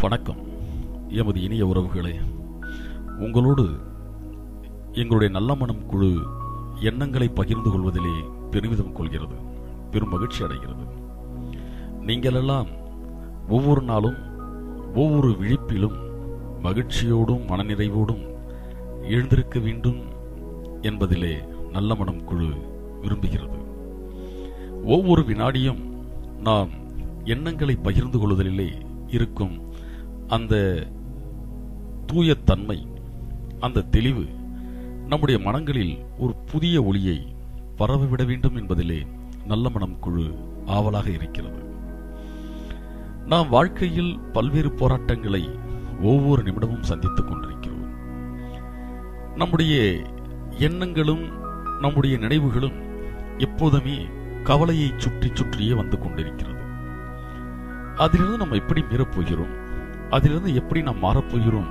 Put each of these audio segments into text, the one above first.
வணக்கம். எமது இனிய உறவுகளே உங்களோடு எங்களுடைய நல்ல மனம் குழு எண்ணங்களை பகிர்ந்து கொள்வதிலே பெருமிதம் கொள்கிறது பெரும் மகிழ்ச்சி அடைகிறது. நீங்களெல்லாம் ஒவ்வொரு நாளும் ஒவ்வொரு விழிப்பிலும் மகிழ்ச்சியோடும் மனநிறைவோடும் எழுந்திருக்க வேண்டும் என்பதிலே நல்ல மனம் குழு விரும்புகிறது. ஒவ்வொரு வினாடியும் நாம் எண்ணங்களை பகிர்ந்து கொள்வதிலே இருக்கும் அந்த தூய தன்மை அந்த தெளிவு நம்முடைய மனங்களில் ஒரு புதிய ஒளியை பரவவிட வேண்டும் என்பதிலே நல்ல மனம் குழு ஆவலாக இருக்கிறது. நாம் வாழ்க்கையில் பல்வேறு போராட்டங்களை ஒவ்வொரு நிமிடமும் சந்தித்துக் கொண்டிருக்கிறோம். நம்முடைய எண்ணங்களும் நம்முடைய நினைவுகளும் எப்போதுமே கவலையை சுற்றி சுற்றியே வந்து கொண்டிருக்கிறது. அதிலிருந்து நம்ம எப்படி மீறப்போகிறோம் அதிலிருந்து எப்படி நாம் மாறப்போகிறோம்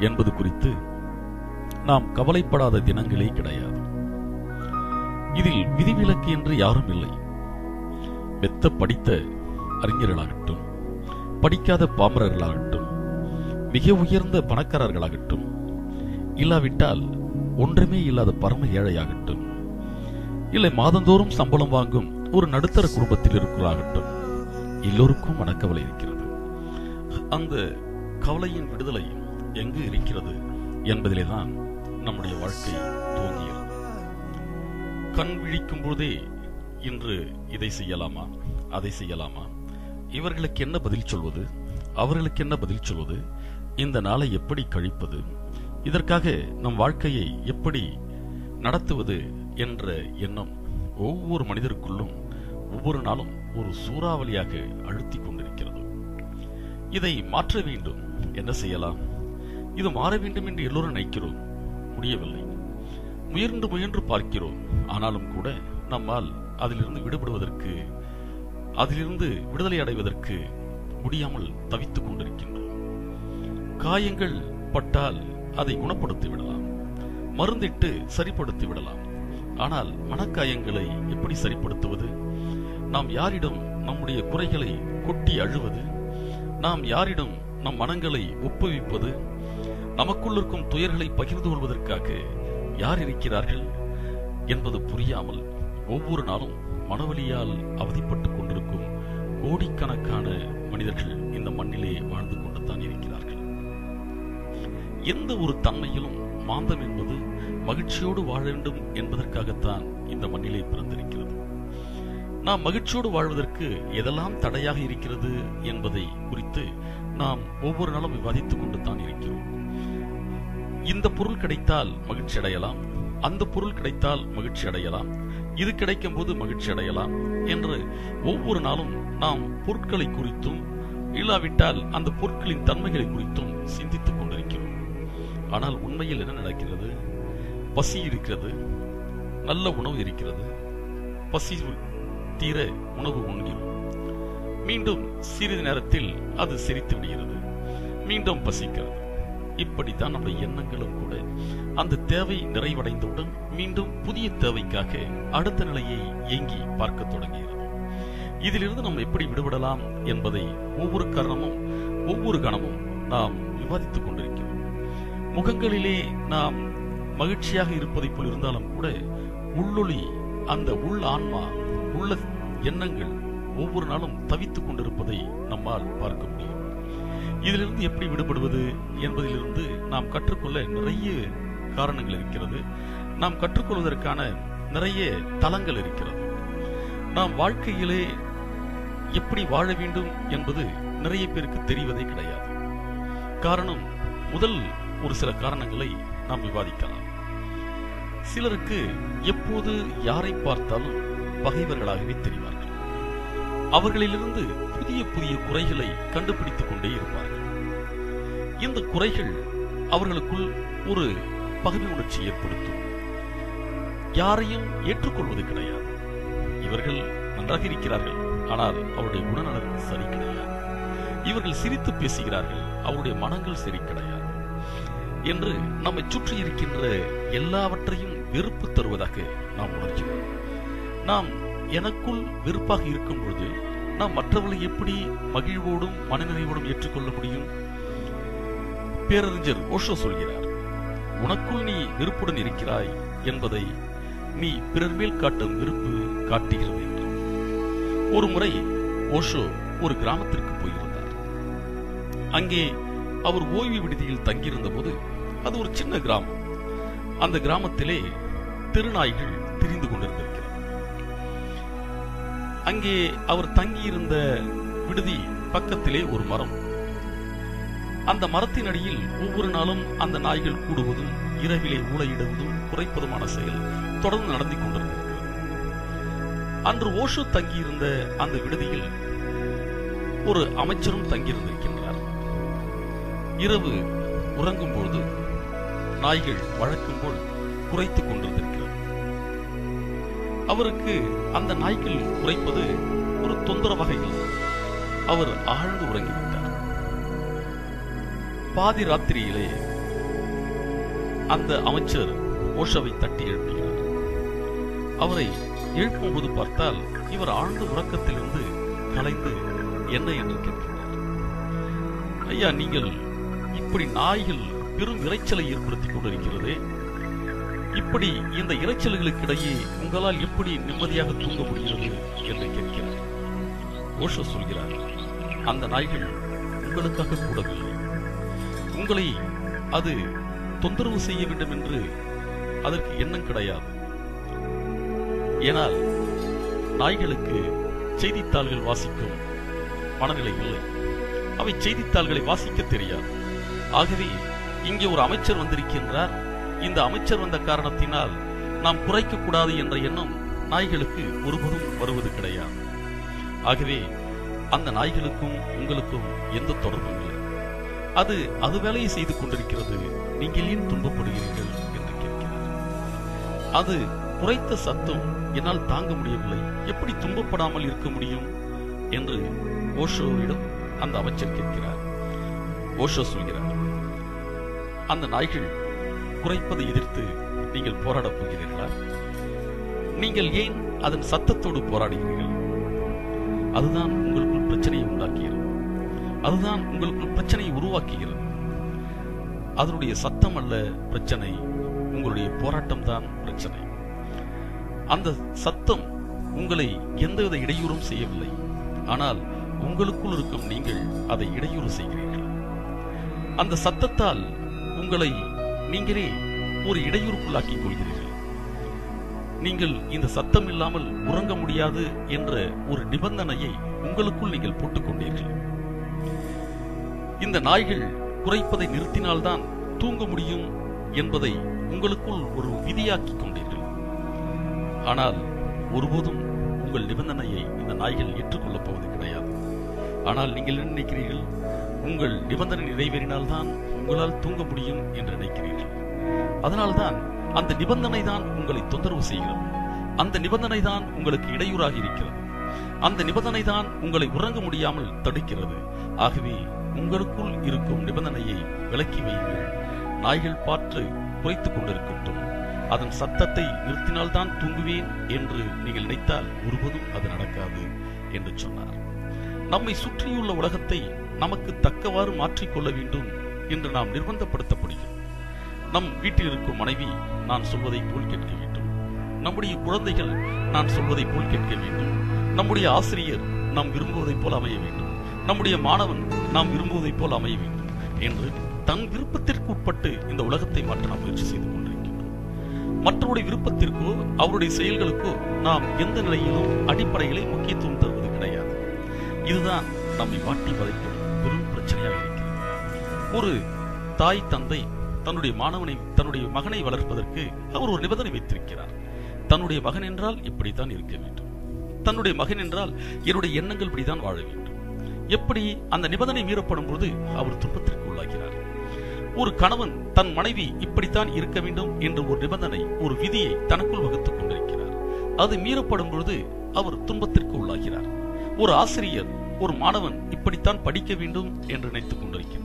என்பது குறித்து நாம் கவலைப்படாத தினங்களே கிடையாது. இதில் விதிவிலக்கு என்று யாரும் இல்லை. மெத்த படித்த அறிஞர்களாகட்டும் படிக்காத பாமரர்களாகட்டும் மிக உயர்ந்த பணக்காரர்களாகட்டும் இல்லாவிட்டால் ஒன்றுமே இல்லாத பரம ஏழையாகட்டும் இல்லை மாதந்தோறும் சம்பளம் வாங்கும் ஒரு நடுத்தர குடும்பத்தில் இருக்கிறாகட்டும் எல்லோருக்கும் மனக்கவலை இருக்கிறது. அந்த கவலையின் விடுதலை எங்கு இருக்கிறது என்பதிலே தான் நம்முடைய வாழ்க்கை தோன்றியது கண் விழிக்கும் போதே இன்று இதை செய்யலாமா அதை செய்யலாமா? இவர்களுக்கு என்ன பதில் சொல்வது? அவர்களுக்கு என்ன பதில் சொல்வது? இந்த நாளை எப்படி கழிப்பது? இதற்காக நம் வாழ்க்கையை எப்படி நடத்துவது என்ற எண்ணம் ஒவ்வொரு மனிதருக்குள்ளும் ஒவ்வொரு நாளும் ஒரு சூறாவளியாக அழுத்திக் கொண்டிருக்கிறது. இதை மாற்ற வேண்டும். என்ன செய்யலாம்? இது மாற வேண்டும் என்று எல்லோரும் நினைக்கிறோம். முடியவில்லை. முயன்று முயன்று பார்க்கிறோம். ஆனாலும் கூட நம்மால் அதிலிருந்து விடுபடுவதற்கு அதிலிருந்து விடுதலை அடைவதற்கு முடியாமல் தவித்துக் கொண்டிருக்கின்றோம். காயங்கள் பட்டால் அதை குணப்படுத்தி விடலாம். மருந்திட்டு சரிப்படுத்தி விடலாம். ஆனால் மனக்காயங்களை எப்படி சரிப்படுத்துவது? நாம் யாரிடம் நம்முடைய குறைகளை கொட்டி அழுவது? நாம் யாரிடம் நம் மனங்களை ஒப்புவிப்பது நமக்குள் இருக்கும் துயர்களை பகிர்ந்து கொள்வதற்காக யார் இருக்கிறார்கள் என்பது புரியாமல் ஒவ்வொரு நாளும் மனவலியால் அவதிப்பட்டுக் கொண்டிருக்கும் கோடிக்கணக்கான மனிதர்கள் இந்த மண்ணிலே வாழ்ந்து கொண்டுதான் இருக்கிறார்கள். எந்த ஒரு தன்மையிலும் மாந்தம் என்பது மகிழ்ச்சியோடு வாழ வேண்டும் என்பதற்காகத்தான் இந்த மண்ணிலே பிறந்திருக்கிறது. நாம் மகிழ்ச்சியோடு வாழ்வதற்கு எதெல்லாம் தடையாக இருக்கிறது என்பதை குறித்து நாம் ஒவ்வொரு நாளும் விவாதித்துக் கொண்டு தான் இருக்கிறோம். இந்த பொருள் கிடைத்தால் மகிழ்ச்சி அடையலாம். அந்த பொருள் கிடைத்தால் மகிழ்ச்சி அடையலாம். இது கிடைக்கும் போது மகிழ்ச்சி அடையலாம் என்று ஒவ்வொரு நாளும் நாம் பொருட்களை குறித்தும் இல்லாவிட்டால் அந்த பொருட்களின் தன்மைகளை குறித்தும் சிந்தித்துக் கொண்டிருக்கிறோம். ஆனால் உண்மையில் என்ன நடக்கிறது? பசி இருக்கிறது. நல்ல உணவு இருக்கிறது. பசி தீர உணவு உண்கிறோம் மீண்டும் சிறிது நேரத்தில் அது சிரித்து விடுகிறது. மீண்டும் பசிக்கிறது. இப்படித்தான் நம்முடைய எண்ணங்களும் கூட அந்த தேவை நிறைவடைந்தவுடன் மீண்டும் புதிய தேவைக்காக அடுத்த நிலையை இயங்கி பார்க்க தொடங்குகிறது. இதிலிருந்து நாம் எப்படி விடுபடலாம் என்பதை ஒவ்வொரு கரணமும் ஒவ்வொரு கணமும் நாம் விவாதித்துக் கொண்டிருக்கிறோம். முகங்களிலே நாம் மகிழ்ச்சியாக இருப்பதை போல் இருந்தாலும் கூட உள்ளொளி அந்த உள் ஆன்மா உள்ள எண்ணங்கள் ஒவ்வொரு நாளும் தவித்துக் கொண்டிருப்பதை நம்மால் பார்க்க முடியும். இதிலிருந்து எப்படி விடுபடுவது என்பதிலிருந்து நாம் கற்றுக்கொள்ள நிறைய காரணங்கள் இருக்கிறது. நாம் கற்றுக்கொள்வதற்கான நிறைய தளங்கள் இருக்கிறது. நாம் வாழ்க்கையிலே எப்படி வாழ வேண்டும் என்பது நிறைய பேருக்கு தெரிவதே கிடையாது. காரணம் முதல் ஒரு சில காரணங்களை நாம் விவாதிக்கலாம். சிலருக்கு எப்போது யாரை பார்த்தாலும் பகைவர்களாகவே தெரிவார்கள். அவர்களிலிருந்து புதிய புதிய குறைகளை கண்டுபிடித்துக் கொண்டே இருப்பார்கள். இந்த குறைகள் அவர்களுக்குள் ஒரு பகுதி உணர்ச்சி ஏற்படுத்தும். யாரையும் ஏற்றுக்கொள்வது கிடையாது. இவர்கள் நன்றாக இருக்கிறார்கள் ஆனால் அவருடைய குணநலன் சரி கிடையாது. இவர்கள் சிரித்து பேசுகிறார்கள் அவருடைய மனங்கள் சரி கிடையாது என்று நம்மை சுற்றி இருக்கின்ற எல்லாவற்றையும் வெறுப்பு தருவதாக நாம் உணர்கிறோம். நாம் எனக்குள் வெறுப்பாக இருக்கும் பொழுது நாம் மற்றவர்களை எப்படி மகிழ்வோடும் மனநிறைவோடும் ஏற்றுக்கொள்ள முடியும்? பேரறிஞர் ஓஷோ சொல்கிறார் உனக்குள் நீ வெறுப்புடன் இருக்கிறாய் என்பதை நீ பிறர் மேல் காட்டும் வெறுப்பு காட்டுகிறது என்று. ஒரு முறை ஓஷோ ஒரு கிராமத்திற்கு போயிருந்தார். அங்கே அவர் ஓய்வு விடுதியில் தங்கியிருந்த போது அது ஒரு சின்ன கிராமம். அந்த கிராமத்திலே திருநாய்கள் திரிந்து கொண்டிருந்திருக்கிறது அங்கே அவர் தங்கியிருந்த விடுதி பக்கத்திலே ஒரு மரம். அந்த மரத்தின் அடியில் ஒவ்வொரு நாளும் அந்த நாய்கள் கூடுவதும் இரவிலே ஊழையிடுவதும் குறைப்பதுமான செயல் தொடர்ந்து நடந்து கொண்டிருக்கிறது அன்று ஓஷோ தங்கியிருந்த அந்த விடுதியில் ஒரு அமைச்சரும் தங்கியிருந்திருக்கின்றார். இரவு உறங்கும் பொழுது நாய்கள் வழக்கம் போல் குறைத்துக் கொண்டிருந்திருக்கிறது. அவருக்கு அந்த நாய்கள் குறைப்பது ஒரு தொந்தரவாக இல்லை. அவர் ஆழ்ந்து உறங்கிவிட்டார் பாதி ராத்திரியிலே அந்த அமைச்சர் ஓஷாவை தட்டி எழுப்புகிறார். அவரை எழுப்பும்போது பார்த்தால் இவர் ஆழ்ந்த உறக்கத்திலிருந்து கலைந்து என்ன என்று கேட்கிறார் ஐயா நீங்கள் இப்படி நாய்கள் பெரும் இறைச்சலை ஏற்படுத்திக் கொண்டிருக்கிறதே இப்படி இந்த இறைச்சல்களுக்கு இடையே உங்களால் எப்படி நிம்மதியாக தூங்க முடிகிறது என்று கேட்கிறார். ஓஷோ சொல்கிறார் அந்த நாய்கள் உங்களுக்காக கூடவில்லை. உங்களை அது தொந்தரவு செய்ய வேண்டும் என்று அதற்கு எண்ணம் கிடையாது. ஏனால் நாய்களுக்கு செய்தித்தாள்கள் வாசிக்கும் மனநிலை இல்லை. அவை செய்தித்தாள்களை வாசிக்க தெரியாது. ஆகவே இங்கே ஒரு அமைச்சர் வந்திருக்கின்றார். இந்த அமைச்சர் வந்த காரணத்தினால் நாம் குறைக்க கூடாது என்ற எண்ணம் நாய்களுக்கு ஒருபோதும் வருவது கிடையாது. ஆகவே அந்த நாய்களுக்கும் உங்களுக்கும் எந்த தொடர்பும் இல்லை. அது அது வேலையை செய்து கொண்டிருக்கிறது. நீங்கள் ஏன் துன்பப்படுகிறீர்கள் என்று கேட்கிறார். அது குறைத்த சத்தம் என்னால் தாங்க முடியவில்லை. எப்படி துன்பப்படாமல் இருக்க முடியும் என்று ஓஷோவிடம் அந்த அமைச்சர் கேட்கிறார். ஓஷோ சொல்கிறார் அந்த நாய்கள் குறைப்பதை எதிர்த்து நீங்கள் போராடப் போகிறீர்களா? நீங்கள் ஏன் அதன் சத்தத்தோடு போராடுகிறீர்கள்? அதுதான் உங்களுக்குள் பிரச்சனையை உண்டாக்குகிறது. அதுதான் உங்களுக்குள் பிரச்சனையை உருவாக்குகிறது. அதனுடைய சத்தம் அல்ல பிரச்சனை உங்களுடைய போராட்டம் தான் பிரச்சனை. அந்த சத்தம் உங்களை எந்தவித இடையூறும் செய்யவில்லை. ஆனால் உங்களுக்குள் இருக்கும் நீங்கள் அதை இடையூறு செய்கிறீர்கள். அந்த சத்தத்தால் உங்களை நீங்களே ஒரு இடையூறுக்குள்ளாக்கிக் கொள்கிறீர்கள். நீங்கள் இந்த சத்தம் இல்லாமல் உறங்க முடியாது என்ற ஒரு நிபந்தனையை உங்களுக்குள் நீங்கள் போட்டுக் கொண்டீர்கள் இந்த நாய்கள் குறைப்பதை நிறுத்தினால்தான் தூங்க முடியும் என்பதை உங்களுக்குள் ஒரு விதியாக்கிக் கொண்டீர்கள். ஆனால் ஒருபோதும் உங்கள் நிபந்தனையை இந்த நாய்கள் ஏற்றுக்கொள்ளப் போவது கிடையாது. ஆனால் நீங்கள் என்ன நினைக்கிறீர்கள்? உங்கள் நிபந்தனை நிறைவேறினால்தான் உங்களால் தூங்க முடியும் என்று நினைக்கிறீர்கள். அதனால்தான் அந்த நிபந்தனை தான் உங்களை தொந்தரவு செய்கிறது. அந்த நிபந்தனை தான் உங்களுக்கு இடையூறாக இருக்கிறது. அந்த நிபந்தனை தான் உங்களை உறங்க முடியாமல் தடுக்கிறது. ஆகவே உங்களுக்குள் இருக்கும் நிபந்தனையை விலக்கி வையுங்கள். நாய்கள் பாற்று குறைத்துக் கொண்டிருக்கட்டும். அதன் சத்தத்தை நிறுத்தினால்தான் தூங்குவேன் என்று நீங்கள் நினைத்தால் ஒருபோதும் அது நடக்காது என்று சொன்னார். நம்மை சுற்றியுள்ள உலகத்தை நமக்கு தக்கவாறு மாற்றிக்கொள்ள வேண்டும் என்று நாம் நிர்பந்தப்படுத்தப்படுகிறோம். நம் வீட்டில் இருக்கும் மனைவி நான் சொல்வதை போல் கேட்க வேண்டும். நம்முடைய குழந்தைகள் நான் சொல்வதை போல் கேட்க வேண்டும். நம்முடைய ஆசிரியர் நாம் விரும்புவதைப் போல் அமைய வேண்டும். நம்முடைய மாணவன் நாம் விரும்புவதைப் போல் அமைய வேண்டும் என்று தன் விருப்பத்திற்கு உட்பட்டு இந்த உலகத்தை மாற்ற நாம் முயற்சி செய்து கொண்டிருக்கின்றோம். மற்றவருடைய விருப்பத்திற்கோ அவருடைய செயல்களுக்கோ நாம் எந்த நிலையிலும் அடிப்படைகளை முக்கியத்துவம் தருவது கிடையாது. இதுதான் நம்மை வாட்டி வதைக்கும் பெரும் பிரச்சனையாக இருக்கிறது. ஒரு தாய் தந்தை தன்னுடைய மாணவனை தன்னுடைய மகனை வளர்ப்பதற்கு அவர் ஒரு நிபந்தனை வைத்திருக்கிறார். தன்னுடைய மகன் என்றால் இப்படித்தான் இருக்க வேண்டும். தன்னுடைய மகன் என்றால் என்னுடைய எண்ணங்கள் இப்படிதான் வாழ வேண்டும். எப்படி அந்த நிபந்தனை மீறப்படும் போது அவர் துன்பத்திற்கு உள்ளாகிறார். ஒரு கணவன் தன் மனைவி இப்படித்தான் இருக்க வேண்டும் என்ற ஒரு நிபந்தனை ஒரு விதியை தனக்குள் வகுத்துக் கொண்டிருக்கிறார். அது மீறப்படும் பொழுது அவர் துன்பத்திற்கு உள்ளாகிறார். ஒரு ஆசிரியர் ஒரு மாணவன் இப்படித்தான் படிக்க வேண்டும் என்று நினைத்துக் கொண்டிருக்கிறார்.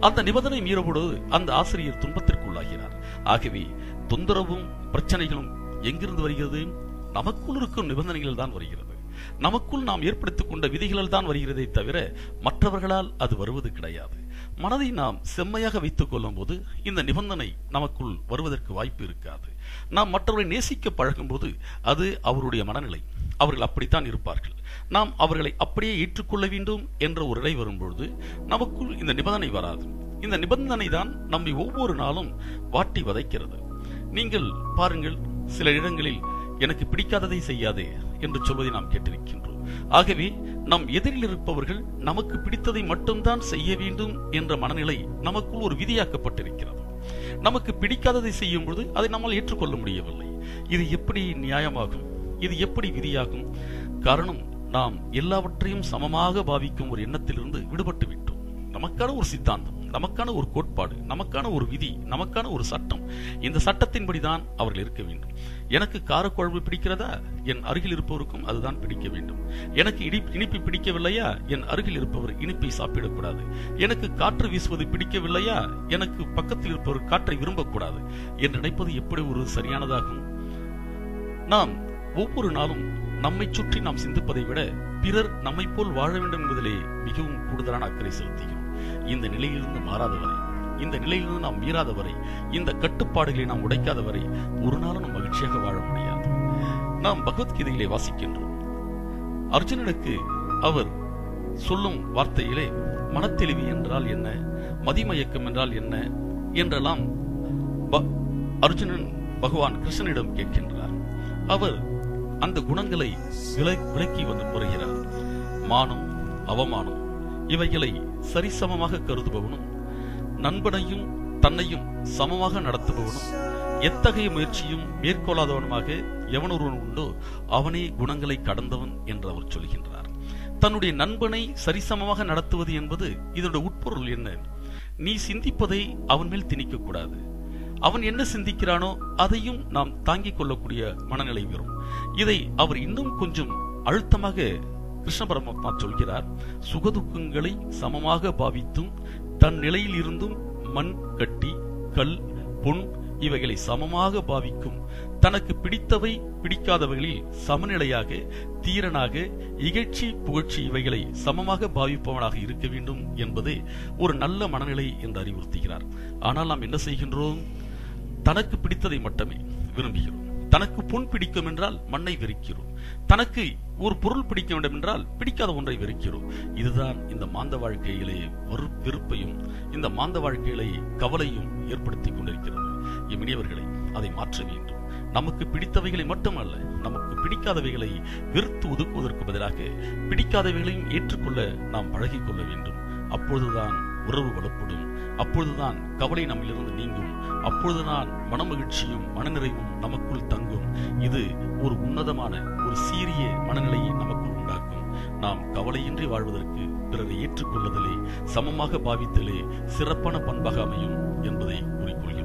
அந்த நிபந்தனை மீறப்படுவது அந்த ஆசிரியர் துன்பத்திற்குள்ளாகிறார் ஆகவே தொந்தரவும் பிரச்சனைகளும் எங்கிருந்து வருகிறது? நமக்குள் இருக்கும் நிபந்தனைகள் தான் வருகிறது. நமக்குள் நாம் ஏற்படுத்திக் கொண்ட விதிகளால் தான் வருகிறதே தவிர மற்றவர்களால் அது வருவது கிடையாது. மனதை நாம் செம்மையாக வைத்துக் கொள்ளும் போது இந்த நிபந்தனை நமக்குள் வருவதற்கு வாய்ப்பு இருக்காது. நாம் மற்றவரை நேசிக்க பழகும் போது அது அவருடைய மனநிலை. அவர்கள் அப்படித்தான் இருப்பார்கள். நாம் அவர்களை அப்படியே ஏற்றுக்கொள்ள வேண்டும் என்ற ஒரு நிலை வரும்பொழுது நமக்குள் இந்த நிபந்தனை வராது. இந்த நிபந்தனை தான் நம்மை ஒவ்வொரு நாளும் வாட்டி வதைக்கிறது. நீங்கள் பாருங்கள் சில இடங்களில் எனக்கு பிடிக்காததை செய்யாதே என்று சொல்வதை நாம் கேட்டிருக்கின்றோம். ஆகவே நம் எதிரில் இருப்பவர்கள் நமக்கு பிடித்ததை மட்டும்தான் செய்ய வேண்டும் என்ற மனநிலை நமக்குள் ஒரு விதியாக்கப்பட்டிருக்கிறது. நமக்கு பிடிக்காததை செய்யும் பொழுது அதை நம்மால் ஏற்றுக்கொள்ள முடியவில்லை. இது எப்படி நியாயமாகும்? இது எப்படி விதியாகும்? காரணம் நாம் எல்லாவற்றையும் சமமாக பாவிக்கும் ஒரு எண்ணத்திலிருந்து விடுபட்டு விட்டோம். நமக்கான ஒரு சித்தாந்தம் நமக்கான ஒரு கோட்பாடு நமக்கான ஒரு விதி நமக்கான ஒரு சட்டம் இந்த சட்டத்தின்படிதான் அவர்கள் இருக்க வேண்டும். எனக்கு காரக்குழம்பு பிடிக்கிறதா? என் அருகில் இருப்பவருக்கும் அதுதான் பிடிக்க வேண்டும். எனக்கு இனி இனிப்பு பிடிக்கவில்லையா? என் அருகில் இருப்பவர் இனிப்பை சாப்பிடக்கூடாது. எனக்கு காற்று வீசுவது பிடிக்கவில்லையா? எனக்கு பக்கத்தில் இருப்பவர் காற்றை விரும்பக்கூடாது. என்று நினைப்பது எப்படி ஒரு சரியானதாகும்? நாம் ஒவ்வொரு நாளும் நம்மை சுற்றி நாம் சிந்திப்பதை விட பிறர் நம்மை போல் வாழ வேண்டும் என்பதிலே மிகவும் கூடுதலான அக்கறை செலுத்துகிறோம். இந்த நிலையிலிருந்து மாறாதவரை இந்த நிலையிலிருந்து நாம் மீறாதவரை இந்த கட்டுப்பாடுகளை நாம் உடைக்காதவரை ஒரு நாளும் நாம் மகிழ்ச்சியாக வாழ முடியாது. நாம் பகவத்கீதையிலே வாசிக்கின்றோம். அர்ஜுனனுக்கு அவர் சொல்லும் வார்த்தையிலே மனத்தெளிவு என்றால் என்ன? மதிமயக்கம் என்றால் என்ன? என்றெல்லாம் ப- அர்ஜுனன் பகவான் கிருஷ்ணனிடம் கேட்கின்றார். அவர் அந்த குணங்களை விலை விலக்கி வந்து வருகிறார் மானம் அவமானம் இவைகளை சரிசமமாக கருதுபவனும் நண்பனையும் தன்னையும் சமமாக நடத்துபவனும் எத்தகைய முயற்சியும் மேற்கொள்ளாதவனுமாக எவனொருவன் உண்டோ அவனே குணங்களை கடந்தவன் என்று அவர் சொல்கின்றார். தன்னுடைய நண்பனை சரிசமமாக நடத்துவது என்பது இதனுடைய உட்பொருள் என்ன? நீ சிந்திப்பதை அவன் மேல் திணிக்க கூடாது அவன் என்ன சிந்திக்கிறானோ அதையும் நாம் தாங்கிக் கொள்ளக்கூடிய மனநிலை வரும். இதை அவர் இன்னும் கொஞ்சம் அழுத்தமாக கிருஷ்ண பரமாத்மா சொல்கிறார். சுகதுக்கங்களை சமமாக பாவித்தும் தன் நிலையில் இருந்தும் மண் கட்டி கல் பொன் இவைகளை சமமாக பாவிக்கும் தனக்கு பிடித்தவை பிடிக்காதவைகளில் சமநிலையாக தீரனாக இகழ்ச்சி புகழ்ச்சி இவைகளை சமமாக பாவிப்பவனாக இருக்க வேண்டும் என்பது ஒரு நல்ல மனநிலை என்று அறிவுறுத்துகிறார். ஆனால் நாம் என்ன செய்கின்றோம்? தனக்கு பிடித்ததை மட்டுமே விரும்புகிறோம். தனக்கு புண் பிடிக்கும் என்றால் மண்ணை வெறுக்கிறோம். தனக்கு ஒரு பொருள் பிடிக்க வேண்டும் என்றால் பிடிக்காத ஒன்றை வெறுக்கிறோம். இதுதான் இந்த மாந்த வாழ்க்கையிலே வெறுப்பையும் இந்த மாந்த வாழ்க்கையிலே கவலையும் ஏற்படுத்திக் கொண்டிருக்கிறது. இம்மினியவர்களை அதை மாற்ற வேண்டும். நமக்கு பிடித்தவைகளை மட்டுமல்ல நமக்கு பிடிக்காதவைகளை வெறுத்து ஒதுக்குவதற்கு பதிலாக பிடிக்காதவைகளையும் ஏற்றுக்கொள்ள நாம் பழகிக் கொள்ள வேண்டும். அப்பொழுதுதான் உறவு வலுப்படும். அப்பொழுதுதான் கவலை நம்மிலிருந்து நீங்கும். அப்பொழுதுதான் மனமகிழ்ச்சியும் மனநிறைவும் நமக்குள் தங்கும். இது ஒரு உன்னதமான ஒரு சீரிய மனநிலையை நமக்குள் உண்டாக்கும். நாம் கவலையின்றி வாழ்வதற்கு பிறரை ஏற்றுக்கொள்ளுதலே சமமாக பாவித்தலே சிறப்பான பண்பாக அமையும் என்பதை கூறிக்கொள்கிறோம்